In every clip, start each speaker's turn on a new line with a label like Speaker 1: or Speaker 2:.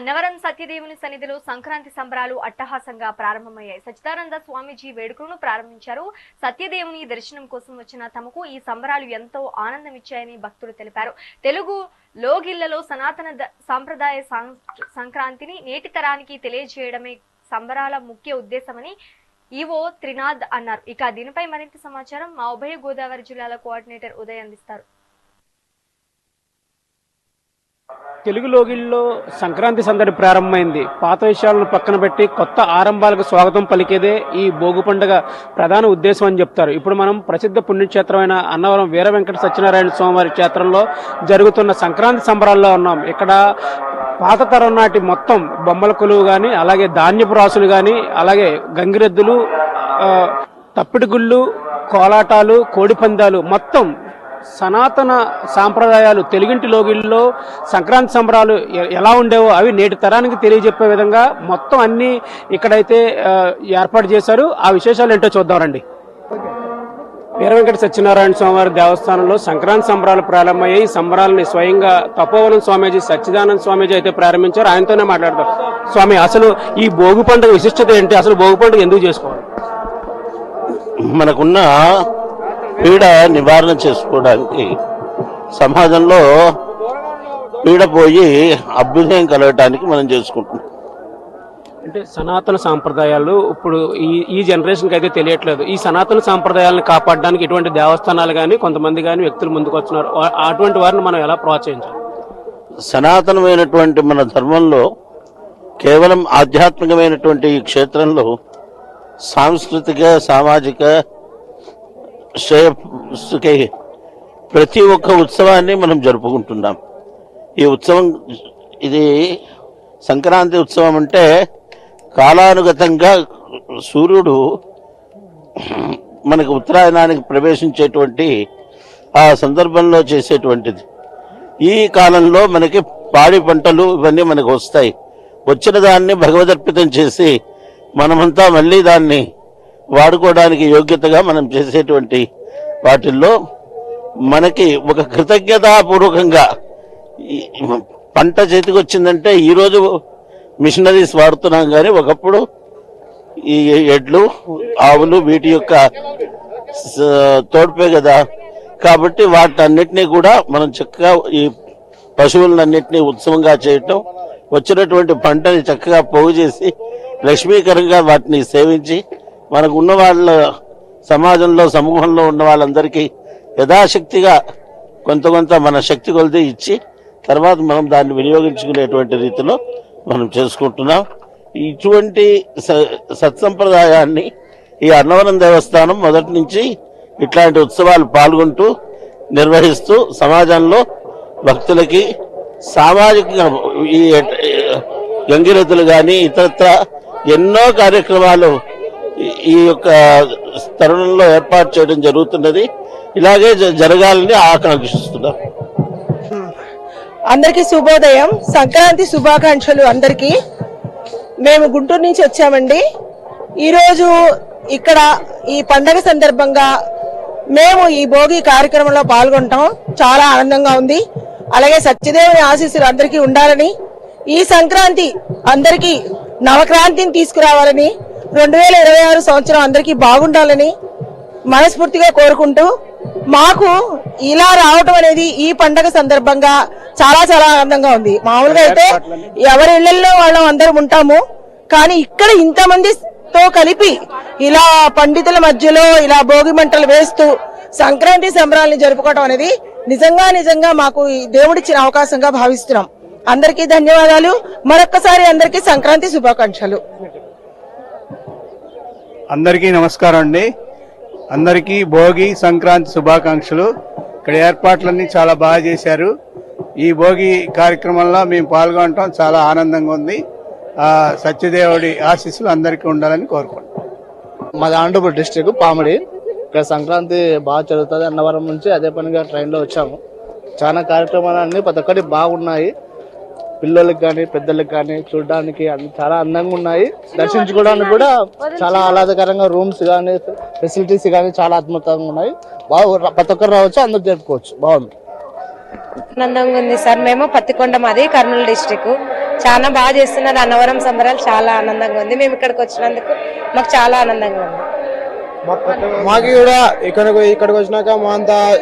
Speaker 1: అన్నవరం సత్యదేవుని సన్నిధిలో సంక్రాంతి సంబరాలు అట్టహాసంగా ప్రారంభమయ్యాయి. సచిదానంద స్వామీజీ వేడుకలను ప్రారంభించారు. సత్యదేవుని దర్శనం కోసం వచ్చిన తమకు ఈ సంబరాలు ఎంతో ఆనందం ఇచ్చాయని భక్తులు తెలిపారు. తెలుగు లోగిళ్ళలో సనాతన సాంప్రదాయ సంక్రాంతిని నేటి తరానికి తెలియజేయడమే సంబరాల ముఖ్య ఉద్దేశమని ఈవో త్రినాథ్ అన్నారు. ఇక దీనిపై మరింత సమాచారం మా ఉభయ గోదావరి జిల్లాల కోఆర్డినేటర్ ఉదయ్ అందిస్తారు.
Speaker 2: తెలుగు లోగిల్లో సంక్రాంతి సందడి ప్రారంభమైంది. పాత విషయాలను పక్కన పెట్టి కొత్త ఆరంభాలకు స్వాగతం పలికేదే ఈ భోగి పండుగ ప్రధాన ఉద్దేశం అని చెప్తారు. ఇప్పుడు మనం ప్రసిద్ధ పుణ్యక్షేత్రమైన అన్నవరం వీర వెంకట సత్యనారాయణ స్వామివారి క్షేత్రంలో జరుగుతున్న సంక్రాంతి సంబరాల్లో ఉన్నాం. ఇక్కడ పాత తరం నాటి మొత్తం బొమ్మల కొలువు కానీ అలాగే ధాన్యపు రాసులు కానీ అలాగే గంగిరెద్దులు తప్పిడిగుళ్ళు కోలాటాలు కోడిపందాలు మొత్తం సనాతన సాంప్రదాయాలు తెలుగింటి లోగిల్లో సంక్రాంతి సంబరాలు ఎలా ఉండేవో అవి నేటి తరానికి తెలియజెప్పే విధంగా మొత్తం అన్ని ఇక్కడైతే ఏర్పాటు చేశారు. ఆ విశేషాలు ఏంటో చూద్దాం రండి వీర వెంకట సత్యనారాయణ స్వామివారి దేవస్థానంలో సంక్రాంతి సంబరాలు ప్రారంభమయ్యాయి. ఈ సంబరాలని స్వయంగా తపోవనం స్వామీజీ సచ్చిదానంద స్వామీజీ అయితే ప్రారంభించారు. ఆయనతోనే మాట్లాడతారు స్వామి అసలు ఈ భోగి పండుగ విశిష్టత ఏంటి? అసలు భోగి పండుగ ఎందుకు చేసుకోవాలి?
Speaker 3: మనకున్న పీడ నివారణ చేసుకోవడానికి సమాజంలో పీడ పోయి అభ్యుదయం కలగటానికి మనం చేసుకుంటున్నాం.
Speaker 2: అంటే సనాతన సాంప్రదాయాలు ఇప్పుడు ఈ ఈ జనరేషన్కి అయితే తెలియట్లేదు. ఈ సనాతన సాంప్రదాయాలను కాపాడడానికి ఎటువంటి దేవస్థానాలు కానీ కొంతమంది కానీ వ్యక్తులు ముందుకు వస్తున్నారు. అటువంటి వారిని మనం ఎలా ప్రోత్సహించాలి?
Speaker 3: సనాతనమైనటువంటి మన ధర్మంలో కేవలం ఆధ్యాత్మికమైనటువంటి ఈ క్షేత్రంలో సాంస్కృతిక సామాజిక శ్రేయస్సుకై ప్రతి ఒక్క ఉత్సవాన్ని మనం జరుపుకుంటున్నాం. ఈ ఉత్సవం ఇది సంక్రాంతి ఉత్సవం అంటే కాలానుగతంగా సూర్యుడు మనకు ఉత్తరాయణానికి ప్రవేశించేటువంటి ఆ సందర్భంలో చేసేటువంటిది. ఈ కాలంలో మనకి పాడి పంటలు ఇవన్నీ మనకు వస్తాయి. వచ్చిన దాన్ని భగవదర్పితం చేసి మనమంతా మళ్ళీ దాన్ని వాడుకోవడానికి యోగ్యతగా మనం చేసేటువంటి వాటిల్లో మనకి ఒక కృతజ్ఞతాపూర్వకంగా పంట చేతికి వచ్చిందంటే ఈరోజు మిషనరీస్ వాడుతున్నాం కానీ ఒకప్పుడు ఈ ఎడ్లు ఆవులు వీటి యొక్క స- తోడ్పే కదా కాబట్టి వాటన్నిటినీ కూడా మనం చక్కగా ఈ పశువులన్నింటినీ ఉత్సవంగా చేయటం వచ్చినటువంటి పంటని చక్కగా పోగు చేసి లక్ష్మీకరంగా వాటిని సేవించి మనకు ఉన్న వాళ్ళ సమాజంలో సమూహంలో ఉన్న వాళ్ళందరికీ యథాశక్తిగా కొంత కొంత మన శక్తి కొలిది ఇచ్చి తర్వాత మనం దాన్ని వినియోగించుకునేటువంటి రీతిలో మనం చేసుకుంటున్నాం ఇటువంటి స- సత్సంప్రదాయాన్ని ఈ అన్నవరం దేవస్థానం మొదటి నుంచి ఇట్లాంటి ఉత్సవాలు పాల్గొంటూ నిర్వహిస్తూ సమాజంలో భక్తులకి సామాజికంగా ఈ గంగిరెద్దులు కానీ ఇతరత్ర ఎన్నో కార్యక్రమాలు ఈ- యొక్క తరుణంలో ఏర్పాటు చేయడం జరుగుతున్నది. ఇలాగే జ- జరగాలని ఆకాంక్షిస్తున్నాం
Speaker 4: అందరికీ శుభోదయం. సంక్రాంతి శుభాకాంక్షలు అందరికీ. మేము గుంటూరు నుంచి వచ్చామండి. ఈరోజు ఇక్కడ ఈ పండగ సందర్భంగా మేము ఈ భోగి కార్యక్రమంలో పాల్గొంటాం. చాలా ఆనందంగా ఉంది. అలాగే సత్యదేవుని ఆశీస్సులు అందరికీ ఉండాలని ఈ సంక్రాంతి అందరికీ నవక్రాంతిని తీసుకురావాలని రెండు వేల ఇరవై ఆరు సంవత్సరం అందరికీ బాగుండాలని మనస్ఫూర్తిగా కోరుకుంటూ మాకు ఇలా రావటం అనేది ఈ పండగ సందర్భంగా చాలా చాలా ఆనందంగా ఉంది. మామూలుగా అయితే ఎవరి ఇళ్ళలో వాళ్ళం అందరం ఉంటాము. కానీ ఇక్కడ ఇంతమందితో కలిపి ఇలా పండితుల మధ్యలో ఇలా భోగి మంటలు వేస్తూ సంక్రాంతి సంబరాల్ని జరుపుకోవడం అనేది నిజంగా నిజంగా మాకు ఈ దేవుడిచ్చిన అవకాశంగా భావిస్తున్నాం. అందరికీ ధన్యవాదాలు. మరొక్కసారి అందరికీ సంక్రాంతి శుభాకాంక్షలు.
Speaker 5: అందరికీ నమస్కారం అండి. అందరికీ భోగి సంక్రాంతి శుభాకాంక్షలు. ఇక్కడ ఏర్పాట్లన్నీ చాలా బాగా చేశారు. ఈ భోగి కార్యక్రమంలో మేము పాల్గొనటం చాలా ఆనందంగా ఉంది. ఆ సత్యదేవుడి ఆశీస్సులు అందరికీ ఉండాలని కోరుకుంటాం
Speaker 6: మాది అనంతపురం డిస్టిక్ పామిడి. ఇక్కడ సంక్రాంతి బాగా జరుగుతుంది. అన్నవరం నుంచి అదే పనిగా ట్రైన్లో వచ్చాము. చాలా కార్యక్రమాలన్నీ ప్రతి ఒక్కటి బాగున్నాయి. పిల్లలకి కానీ పెద్దలకు కానీ చూడడానికి అన్ని చాలా అందంగా ఉన్నాయి. దర్శించుకోవడానికి కూడా చాలా ఆహ్లాదకరంగా రూమ్స్ కానీ ఫెసిలిటీస్ కానీ చాలా అద్భుతంగా ఉన్నాయి. బాగా ప్రతి ఒక్కరు రావచ్చు అందరు జరుపుకోవచ్చు. బాగుంది.
Speaker 7: ఆనందంగా ఉంది సార్. మేము పత్తికొండ మాది కర్నూలు డిస్టిక్. చాలా బాగా చేస్తున్నారు. అన్నవరం సంబరాలు చాలా ఆనందంగా ఉంది. మేము ఇక్కడికి వచ్చినందుకు మాకు చాలా ఆనందంగా ఉంది.
Speaker 8: మాకు కూడా ఇక్కడికి ఇక్కడికి వచ్చినాక మా అంతా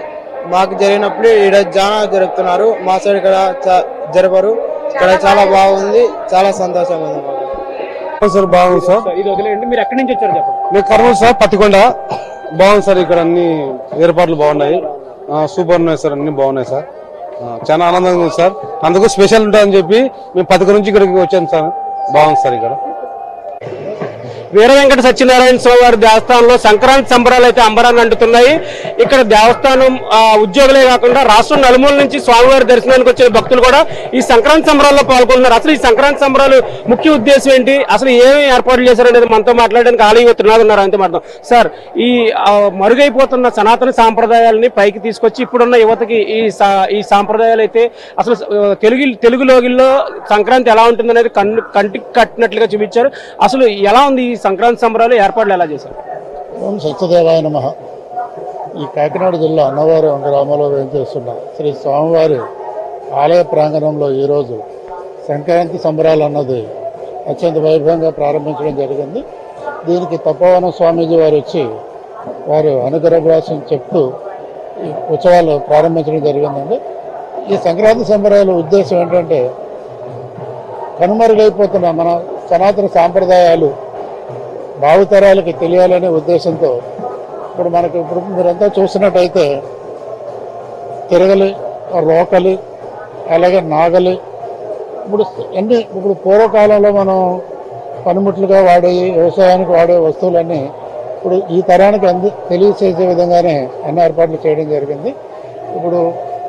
Speaker 8: మాకు జరిగినప్పుడు ఇక్కడ చాలా జరుపుతున్నారు. మా సైడ్ ఇక్కడ చ- జరపరు. ఇక్కడ చాలా బాగుంది చాలా సంతోషంగా ఉంది.
Speaker 9: సార్ బాగుంది సార్.
Speaker 2: ఇది వదిలేయండి. మీరు ఎక్కడి నుంచి వచ్చారు చెప్పండి.
Speaker 9: మేము కర్నూలు సార్ పత్తికొండ. బాగుంది సార్ ఇక్కడ అన్ని ఏర్పాట్లు బాగున్నాయి. సూపర్ ఉన్నాయి సార్ అన్ని బాగున్నాయి సార్. చాలా ఆనందంగా ఉంది సార్. అందుకు స్పెషల్ ఉంటుందని చెప్పి మేము పథకం నుంచి ఇక్కడికి వచ్చాం సార్. బాగుంది సార్ ఇక్కడ.
Speaker 2: వీర వెంకట సత్యనారాయణ స్వామి వారి దేవస్థానంలో సంక్రాంతి సంబరాలు అయితే అంబరాన్ని అంటున్నాయి ఇక్కడ దేవస్థానం ఉద్యోగులే కాకుండా రాష్ట్రం నలుమూల నుంచి స్వామివారి దర్శనానికి వచ్చిన భక్తులు కూడా ఈ సంక్రాంతి సంబరాల్లో పాల్గొన్నారు అసలు ఈ సంక్రాంతి సంబరాలు ముఖ్య ఉద్దేశం ఏంటి? అసలు ఏమి ఏర్పాట్లు చేశారనేది మనతో మాట్లాడడానికి ఆలయ త్రినాథ్ అంతే మాట సార్ ఈ మరుగైపోతున్న సనాతన సాంప్రదాయాలని పైకి తీసుకొచ్చి ఇప్పుడున్న యువతకి ఈ సా- ఈ సాంప్రదాయాలు అయితే అసలు తెలుగు తెలుగులోగిల్లో సంక్రాంతి ఎలా ఉంటుంది అనేది కన్ను కంటికి కట్టినట్లుగా చూపించారు. అసలు ఎలా ఉంది ఈ సంక్రాంతి సంబరాలు ఏర్పాట్లు ఎలా చేశారు?
Speaker 10: ఓం సత్యదేవాయ నమ. ఈ కాకినాడ జిల్లా అన్నవరం గ్రామంలో వేయించేస్తున్న శ్రీ స్వామివారి ఆలయ ప్రాంగణంలో ఈరోజు సంక్రాంతి సంబరాలు అన్నది అత్యంత వైభవంగా ప్రారంభించడం జరిగింది. దీనికి తపోవన స్వామీజీ వారు వచ్చి వారు అనుగ్రహ భాషను చెప్తూ ఈ ఉత్సవాలు ప్రారంభించడం జరిగిందండి. ఈ సంక్రాంతి సంబరాల ఉద్దేశం ఏంటంటే కనుమరుగైపోతున్న మన సనాతన సాంప్రదాయాలు భావితరాలకి తెలియాలనే ఉద్దేశంతో ఇప్పుడు మనకు ఇప్పుడు మీరంతా చూసినట్టయితే తిరగలి రోకలి అలాగే నాగలి ఇప్పుడు అన్ని ఇప్పుడు పూర్వకాలంలో మనం పనిముట్లుగా వాడే వ్యవసాయానికి వాడే వస్తువులన్నీ ఇప్పుడు ఈ తరానికి అంది తెలియచేసే విధంగానే అన్ని ఏర్పాట్లు చేయడం జరిగింది. ఇప్పుడు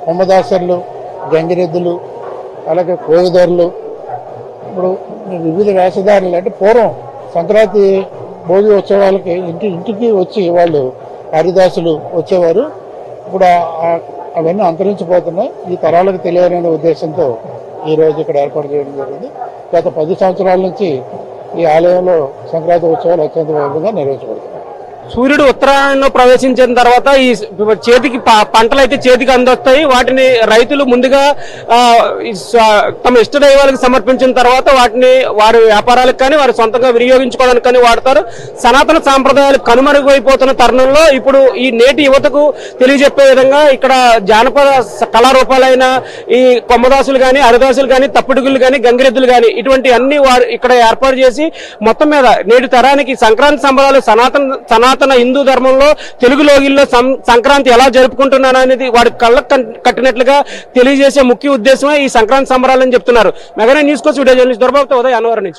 Speaker 10: కొమ్మదాసర్లు గంగిరెద్దులు అలాగే కోయిదొరలు ఇప్పుడు వివిధ వేషధారులు అంటే పూర్వం సంక్రాంతి భోగి ఉత్సవాలకి ఇంటి ఇంటికి వచ్చి వాళ్ళు హరిదాసులు వచ్చేవారు. ఇప్పుడు అవన్నీ అంతరించిపోతున్నాయి. ఈ తరాలకు తెలియాలనే ఉద్దేశంతో ఈ రోజు ఇక్కడ ఏర్పాటు చేయడం జరిగింది. గత పది సంవత్సరాల నుంచి ఈ ఆలయంలో సంక్రాంతి ఉత్సవాలు అత్యంత వైభవంగా నిర్వహించబడుతున్నాయి.
Speaker 2: సూర్యుడు ఉత్తరాయణంలో ప్రవేశించిన తర్వాత ఈ చేతికి ప- పంటలు అయితే చేతికి అందొస్తాయి. వాటిని రైతులు ముందుగా ఈ తమ ఇష్ట దైవాలకు సమర్పించిన తర్వాత వాటిని వారి వ్యాపారాలకు కానీ వారి సొంతంగా వినియోగించుకోవడానికి కానీ వాడతారు. సనాతన సాంప్రదాయాలు కనుమరుగైపోతున్న తరుణంలో ఇప్పుడు ఈ నేటి యువతకు తెలియజెప్పే విధంగా ఇక్కడ జానపద కళారూపాలైన ఈ కొమ్మదాసులు కానీ హరిదాసులు కానీ తప్పిడుగులు కానీ గంగిరెద్దులు కానీ ఇటువంటి అన్ని వారు ఇక్కడ ఏర్పాటు చేసి మొత్తం మీద నేటి తరానికి సంక్రాంతి సంబరాలు సనాతన సనాతన హిందూ ధర్మంలో తెలుగు లోగిల్లో సం- సంక్రాంతి ఎలా జరుపుకుంటున్నారు అనేది వాడి కళ్ళకు కట్టినట్లుగా తెలియజేసే ముఖ్య ఉద్దేశమే ఈ సంక్రాంతి సంబరాలని చెప్తున్నారు. మెగానే న్యూస్ కోసం వీడియో జర్నలిస్ట్ దొరబాబుతో ఉదయం అన్నవరం నుంచి.